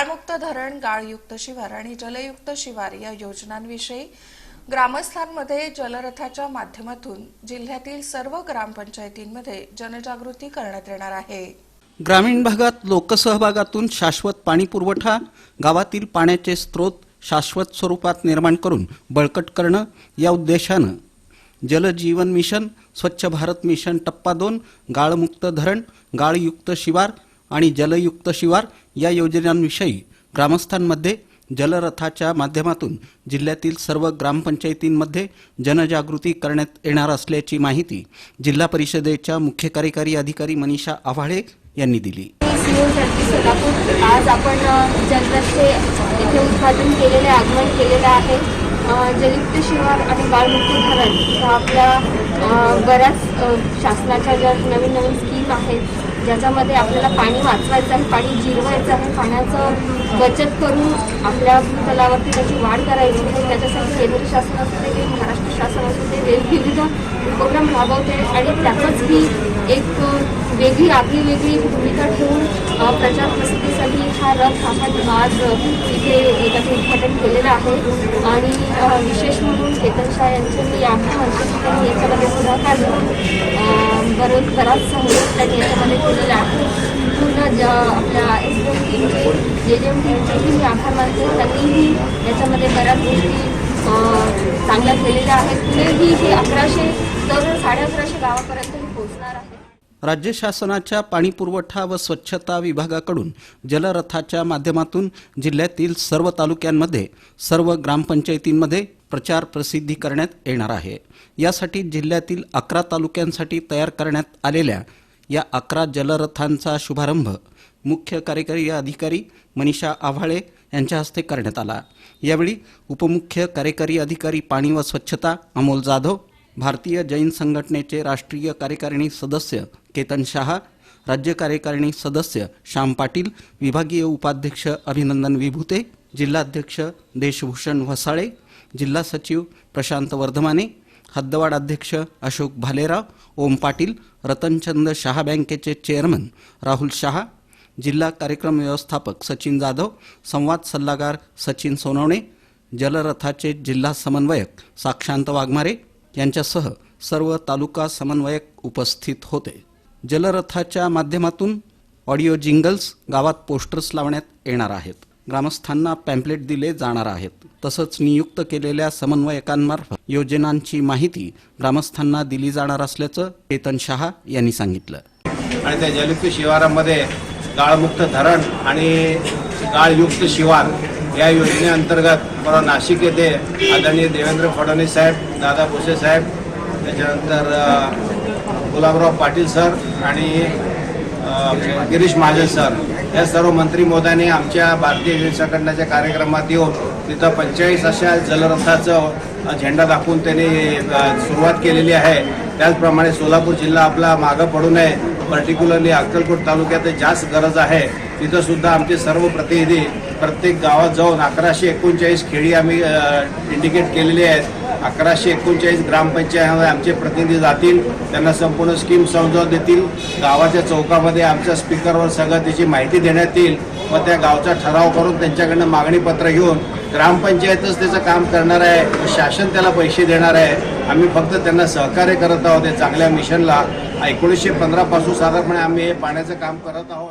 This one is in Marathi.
गाळमुक्त धरण गाळयुक्त शिवार आणि जलयुक्त शिवार या योजनांविषयी ग्रामस्थांमध्ये जलरथाच्या माध्यमातून जिल्ह्यातील सर्व ग्रामपंचायतींमध्ये जनजागृती करण्यात येणार आहे. ग्रामीण भागात लोकसहभागातून शाश्वत पाणी पुरवठा गावातील पाण्याचे स्रोत शाश्वत स्वरूपात निर्माण करून बळकट करणं या उद्देशानं जलजीवन मिशन स्वच्छ भारत मिशन टप्पा दोन गाळमुक्त धरण गाळयुक्त शिवार आणि जलयुक्त शिवार या योजनांविषयी ग्रामस्थांमध्ये जलरथाच्या माध्यमातून जिल्ह्यातील सर्व ग्रामपंचायतींमध्ये जनजागृती करण्यात येणार असल्याची माहिती जिल्हा परिषदेच्या मुख्य कार्यकारी अधिकारी मनीषा आव्हाळे यांनी दिली. सोलापूर. आज आपण जलरथचे उद्घाटन केलेले आगमन केलेलं आहे. जलयुक्त शिवार आणि बालमुक्त धरण ह्या आपल्या बऱ्याच शासनाच्या ज्या नवीन नवीन स्कीम आहेत ज्याच्यामध्ये आपल्याला पाणी वाचवायचं आहे पाणी जिरवायचं आहे पाण्याचं बचत करून आपल्या भूतलावरती त्याची वाढ करायची आहे. त्याच्यासाठी केंद्र शासन असू दे महाराष्ट्र शासन असू दे वेगविविध उपक्रम राबवते आणि त्याचंच ही एक वेगळी आपली वेगळी भूमिका ठेवून प्रचार प्रसिद्धीसाठी हा रथ आपण आज इथे त्याचं उद्घाटन केलेलं आहे. आणि विशेष म्हणून केतन शाह यांचे मी आभार मानते की त्यांनी याच्यामध्ये पुढाकार घेऊन बरं बराच सहयोग त्यांनी याच्यामध्ये केलेला आहे. पूर्ण ज आपल्या एस एम टीमचे जे जे एम टीमचेही मी आभार मानते त्यांनीही याच्यामध्ये बऱ्याच गोष्टी चांगल्या केलेल्या आहेत. पुढेही हे अकराशे तर साडे अकराशे गावापर्यंत पोहोचणार आहे. राज्य शासनाच्या पाणी पुरवठा व स्वच्छता विभागाकडून जलरथाच्या माध्यमातून जिल्ह्यातील सर्व तालुक्यांमध्ये सर्व ग्रामपंचायतींमध्ये प्रचार प्रसिद्धी करण्यात येणार आहे. यासाठी जिल्ह्यातील अकरा तालुक्यांसाठी तयार करण्यात आलेल्या या अकरा जलरथांचा शुभारंभ मुख्य कार्यकारी अधिकारी मनीषा आव्हाळे यांच्या हस्ते करण्यात आला. यावेळी उपमुख्य कार्यकारी अधिकारी पाणी व स्वच्छता अमोल जाधव भारतीय जैन संघटनेचे राष्ट्रीय कार्यकारिणी सदस्य केतन शहा राज्य कार्यकारिणी सदस्य श्याम पाटील विभागीय उपाध्यक्ष अभिनंदन विभूते जिल्हाध्यक्ष देशभूषण वसाळे जिल्हा सचिव प्रशांत वर्धमाने हद्दवाड अध्यक्ष अशोक भालेराव ओम पाटील रतनचंद शहा बँकेचे चेअरमन राहुल शहा जिल्हा कार्यक्रम व्यवस्थापक सचिन जाधव संवाद सल्लागार सचिन सोनवणे जलरथाचे जिल्हा समन्वयक साक्षांत वाघमारे यांच्यासह सर्व तालुका समन्वयक उपस्थित होते. जलरथाच्या माध्यमातून ऑडिओ जिंगल्स गावात पोस्टर्स लावण्यात येणार आहेत. ग्रामस्थांना पॅम्पलेट दिले जाणार आहेत. तसंच नियुक्त केलेल्या समन्वयकांमार्फत योजनांची माहिती ग्रामस्थांना दिली जाणार असल्याचं केतन शहा यांनी सांगितलं. आणि त्या जलयुक्त शिवारामध्ये गाळमुक्त धरण आणि गाळयुक्त शिवार या योजनेअंतर्गत मला नाशिक येथे आदरणीय देवेंद्र फडणवीस साहेब दादा भुसे साहेब त्याच्यानंतर गुलाबराव पाटील सर आणि गिरीश महाजन सर. या सर्व मंत्री मोदयांनी आमच्या भारतीय जनता कार्यक्रमात येऊन तिथं पंचेचाळीस अशा जलरथाचं झेंडा दाखवून त्यांनी सुरुवात केलेली आहे. त्याचप्रमाणे सोलापूर जिल्हा आपला मागं पडू नये. पर्टिक्युलरली अक्कलकोट तालुक्यात जास्त गरज आहे. तिथं सुद्धा आमचे सर्व प्रतिनिधी प्रत्येक गावात जाऊन अकराशे एकोणचाळीस खेडी आम्ही इंडिकेट केलेली आहेत. अकराशे एकोणचाळीस ग्रामपंचायत आमचे प्रतिनिधी जातील त्यांना संपूर्ण स्कीम समजावून देतील. गावाच्या चौकामध्ये आमच्या स्पीकरवर सगळं त्याची माहिती देण्यात येईल. व त्या गावचा ठराव करून त्यांच्याकडनं मागणीपत्र घेऊन ग्रामपंचायतच त्याचं काम करणार आहे. शासन त्याला पैसे देणार आहे. आम्ही फक्त त्यांना सहकार्य करत आहोत या चांगल्या मिशनला. एकोणीसशे पंधरापासून साधारणपणे आम्ही हे पाण्याचं काम करत आहोत.